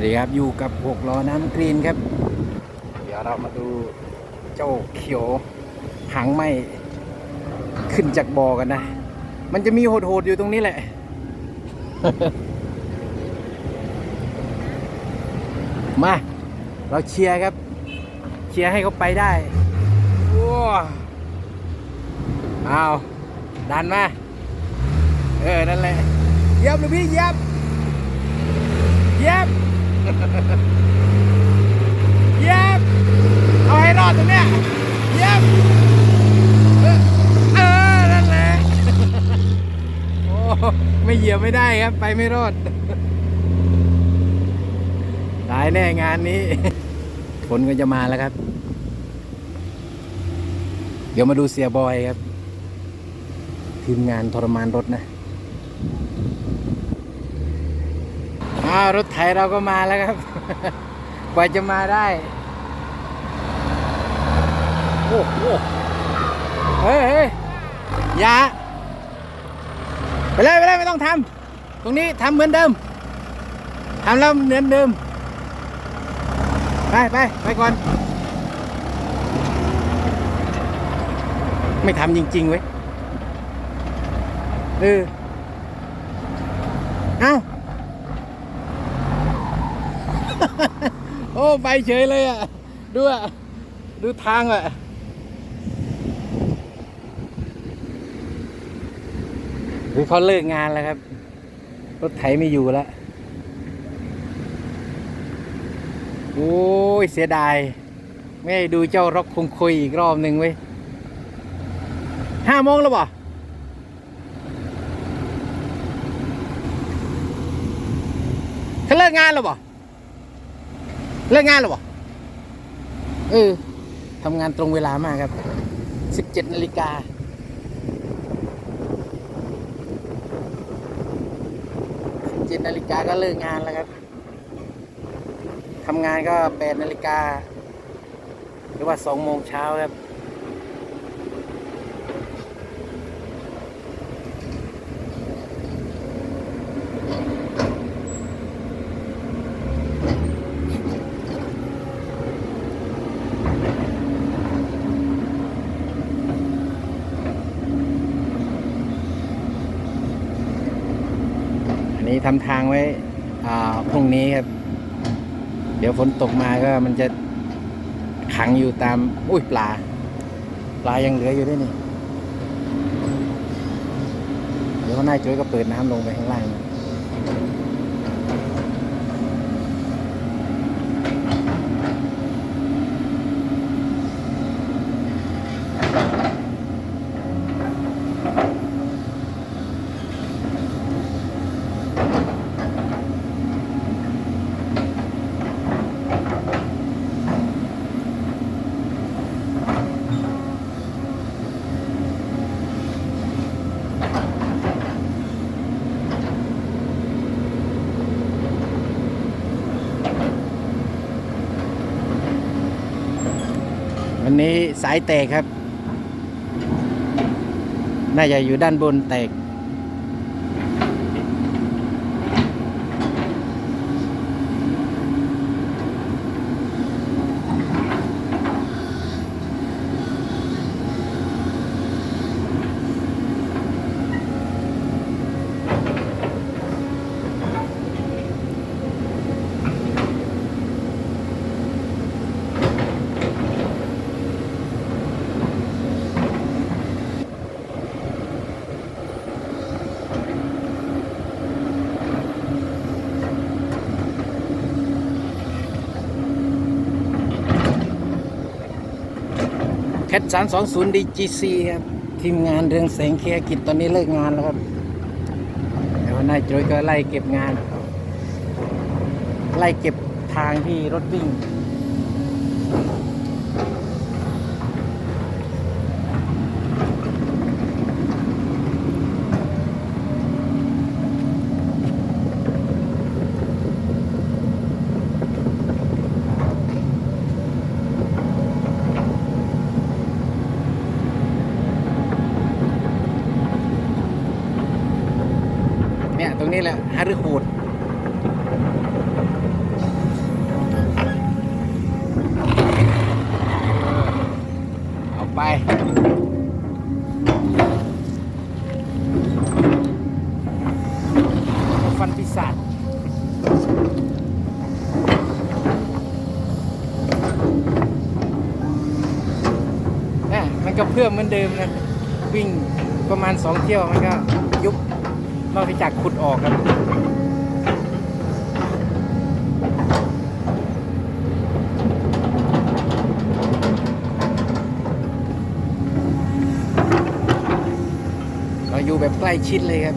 วัสดีครับอยู่กับหกล้อน้ำกรีนครับ เดี๋ยวเรามาดูเจ้าเขียวหางไหมขึ้นจากบ่อกันนะ มันจะมีโหดๆอยู่ตรงนี้แหละ มา เราเชียร์ครับ เชียร์ให้เขาไปได้ว้าเอาดันมา เออ นั่นแหละเยับเลยพี่เยับเหยับ เยับเอาให้รอดตรงเนี้ยเยับเออเออนั่นแหละโอ้ไม่เหยียบไม่ได้ครับ ไปไม่รอดตายแน่งานนี้ฝนก็จะมาแล้วครับ เดี๋ยวมาดูเสียบอยครับ ทีมงานทรมานรถนะ อ้าวรถไถเราก็มาแล้วครับ กว่าจะมาได้ โอ้โหเฮ้ยเฮ้ยอย่าไปเลยไปเลยไม่ต้องทำตรงนี้ทำเหมือนเดิมทำแล้วเหมือนเดิม ไปไปไปก่อน ไม่ทำจริงๆเว้ยเออ เอ้า โอ้ ไปเฉยเลยอะ ดูอะ ดูทางอะ หรือเขาเลิกงานแล้วครับ รถไถไม่อยู่แล้ว โอ้ย เสียดาย ไม่ดูเจ้าร็อกคงคุยอีกรอบหนึ่งเว้ยห้าโมงแล้วบ่เขาเลิกงานแล้วบ่ เลิกงานแล้วบ่เออทำงานตรงเวลามากครับสิบเจ็ดนาฬิกาสิบเจ็ดนาฬิกาก็เลิกงานแล้วครับทำงานก็แปดนาฬิกาหรือว่าสองโมงเช้าครับ นี้ทำทางไว้พรุ่งนี้ครับ เดี๋ยวฝนตกมาก็มันจะขังอยู่ตาม อุ้ยปลา ปลายังเหลืออยู่ด้วยนี่ เดี๋ยวนายจ้ยก็เปิดน้ำลงไปข้างล่าง วันนี้สายแตกครับ น่าจะอยู่ด้านบนแตก แคทสามสองศูนย์ดีจีซีครับทีมงานเรืองแสงเคลียกิจตอนนี้เลิกงานแล้วครับเดี๋ยวนายโจยก็ไล่เก็บงาน ไล่เก็บทางที่รถวิ่งี่แหละฮาริคูดเอาไปฟันปีศาจนะมันก็เพิ่มเหมือนเดิมนะ วิ่งประมาณ 2 เที่ยวมันก็ยุบ ก็ไปจากขุดออกครับ เราอยู่แบบใกล้ชิดเลยครับ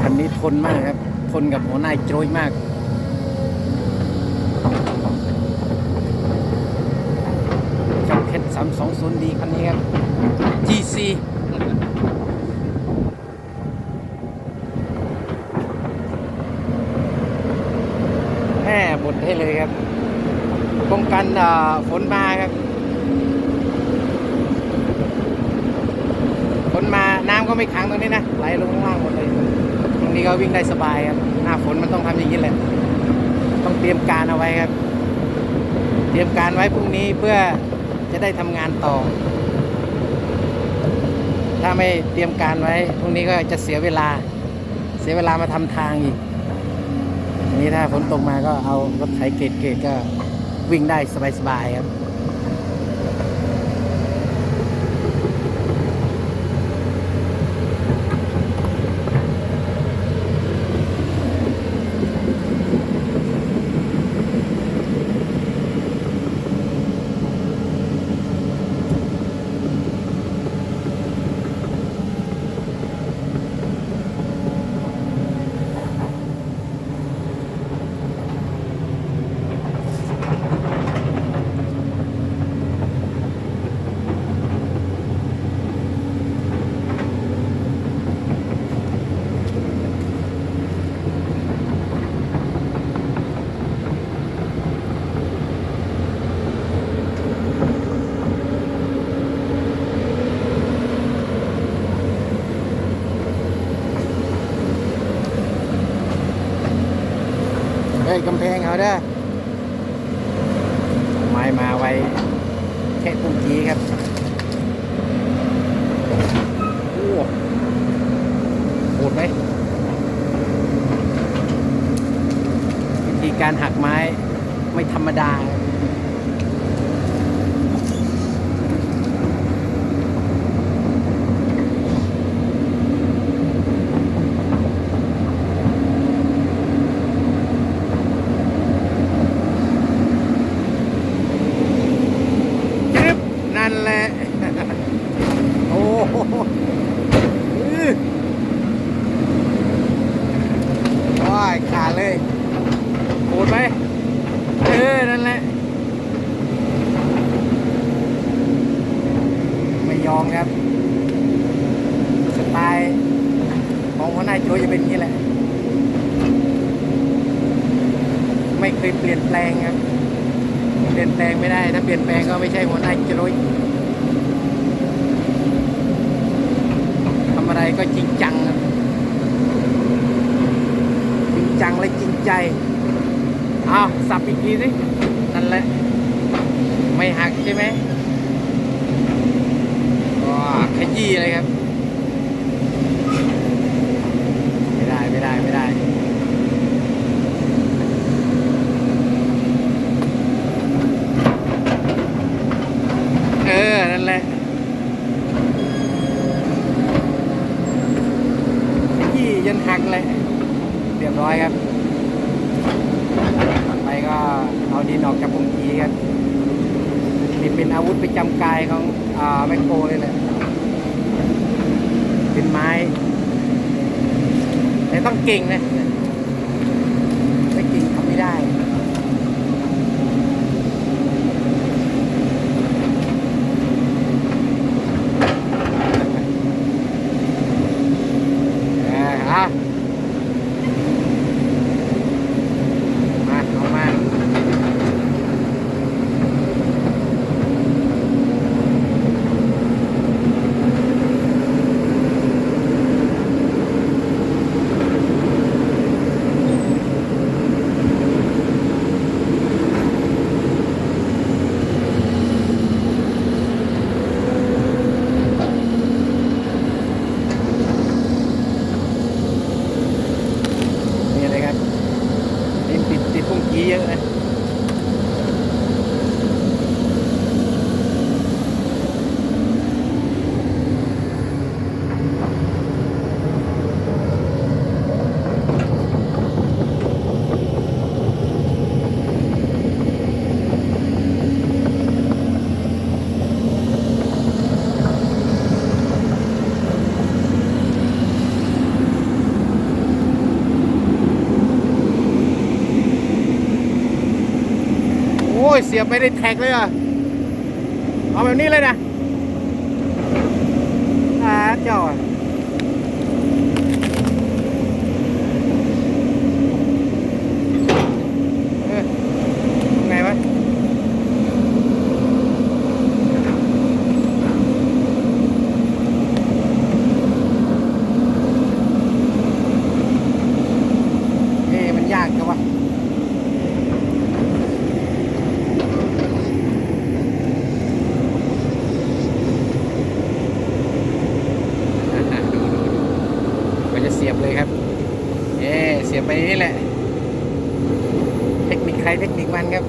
คันนี้ทนมากครับ ทาโจยมากจับเพชรสามสองศูนย์ดีคันนี้ครับ GC แห่บดให้เลยครับป้องกันฝนมาครับฝนมาน้ำก็ไม่ขังตรงนี้นะไหลลงข้างล่างหมดเลย นี้ก็วิ่งได้สบายครับ หน้าฝนมันต้องทำอย่างนี้แหละ ต้องเตรียมการเอาไว้ครับ เตรียมการไว้พรุ่งนี้เพื่อจะได้ทำงานต่อ ถ้าไม่เตรียมการไว้พรุ่งนี้ก็จะเสียเวลา เสียเวลามาทำทางอีกนนี้ถ้าฝนตกมาก็เอารถไถเกตเกตก็วิ่งได้สบายๆครับ เด้อไม้มาไว้แค่ปุ่งกี้ครับโอ้โหดไหมวิธีการหักไม้ไม่ธรรมดา กรึบนั่นแหละ โอ้โหอื้อว้ายขาดเลยโหดไหมเออ นั่นแหละ ไม่ยอมครับ สไตล์ ของหัวหน้าโจจะเป็นอย่างนี้แหละ ไม่เคยเปลี่ยนแปลงครับ เปลี่ยนแปลงไม่ได้ ถ้าเปลี่ยนแปลงก็ไม่ใช่หัวหน้าจรุยทำอะไรก็จริงจังครับ จริงจังและจริงใจ อ้าว สับอีกทีสิ นั่นแหละ ไม่หักใช่ไหมว้าขยี้เลยครับ ไม่ได้ไม่ได้ไม่ได้ เออ นั่นแหละยี่ยันหักเลย เรียบร้อยครับต่อไปก็เอา ดินออกจางกีครับนี่เป็นอาวุธประจำกายของอแมคโครเลยแหละเป็นไม้ แต่ต้องเก่งนะไม่เก่งทำไม่ได้ เอออะมาเอามา ยเสียบไม่ได้แท็กเลยอะ เอาแบบนี้เลยนะอ่าเจ้าอะเออทำไงวะ เอ๊ะมันยากจังวะ อะดูดูดูก็จะเสียบเลยครับ เอ๊ะเสียบไปนี่แหละ ไทคนิคใครเทคนิคมันครับ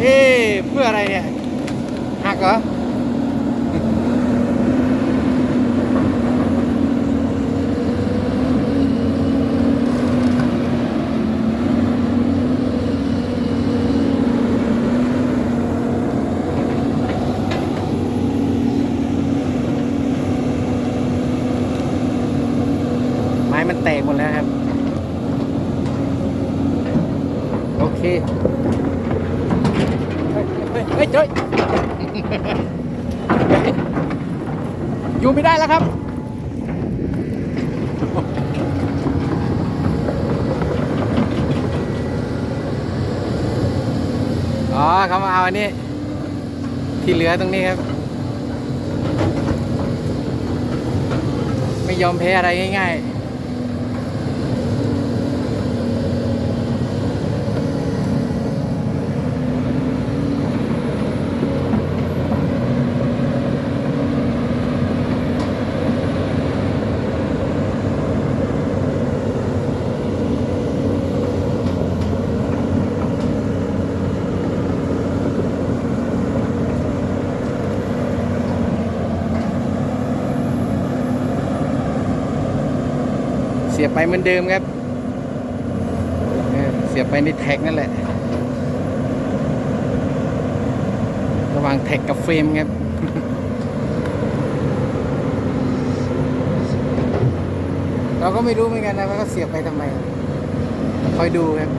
เอ๊ะเพื่ออะไรเนี่ยหักเหรอ ไม้มันแตกหมดแล้วครับ โอเค เฮ้ยเฮ้ยเฮ้ยเจ้ย อยู่ไม่ได้ แล้วครับอ๋อเขามาเอาอันนี้ ที่เหลือตรงนี้ครับ ไม่ยอมแพ้อะไรง่าย ๆ สียบไปเหมือนเดิมครับเออเสียบไปในแท็กนั่นแหละ ระหว่างแท็กกับเฟรมครับเราก็ไม่รู้เหมือนกันนะว่าเขาเสียบไปทำไมคอยดูครับ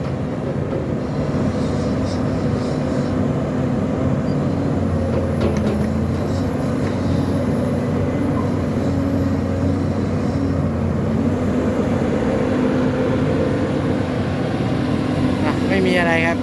อะไม่มีอะไรครับ